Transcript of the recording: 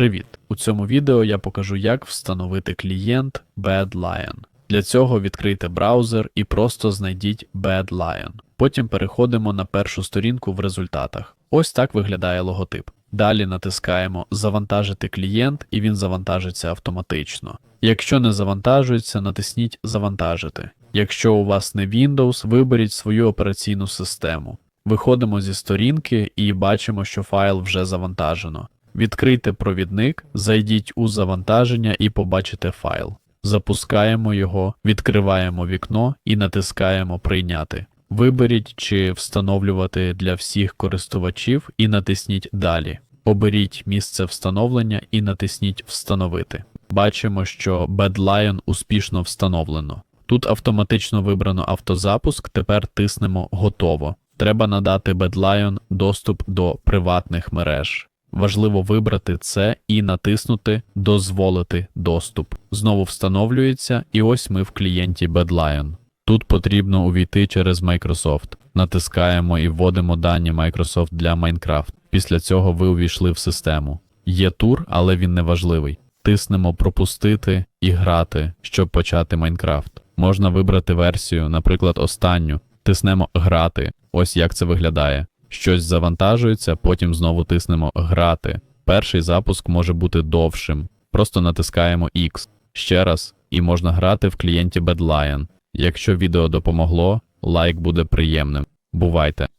Привіт! У цьому відео я покажу, як встановити клієнт Bad Lion. Для цього відкрийте браузер і просто знайдіть Bad Lion. Потім переходимо на першу сторінку в результатах. Ось так виглядає логотип. Далі натискаємо Завантажити клієнт і він завантажиться автоматично. Якщо не завантажується, натисніть Завантажити. Якщо у вас не Windows, виберіть свою операційну систему. Виходимо зі сторінки і бачимо, що файл вже завантажено. Відкрийте провідник, зайдіть у завантаження і побачите файл. Запускаємо його, відкриваємо вікно і натискаємо Прийняти. Виберіть чи встановлювати для всіх користувачів і натисніть Далі. Оберіть місце встановлення і натисніть Встановити. Бачимо, що Badlion успішно встановлено. Тут автоматично вибрано автозапуск, тепер тиснемо Готово. Треба надати Badlion доступ до приватних мереж. Важливо вибрати це і натиснути Дозволити доступ. Знову встановлюється, і ось ми в клієнті Badlion. Тут потрібно увійти через Microsoft. Натискаємо і вводимо дані Microsoft для Minecraft. Після цього ви увійшли в систему. Є тур, але він не важливий. Тиснемо Пропустити і грати, щоб почати Майнкрафт. Можна вибрати версію, наприклад, останню. Тиснемо Грати. Ось як це виглядає. Щось завантажується, потім знову тиснемо Грати. Перший запуск може бути довшим. Просто натискаємо X. Ще раз, і можна грати в клієнті Badlion. Якщо відео допомогло, лайк буде приємним. Бувайте!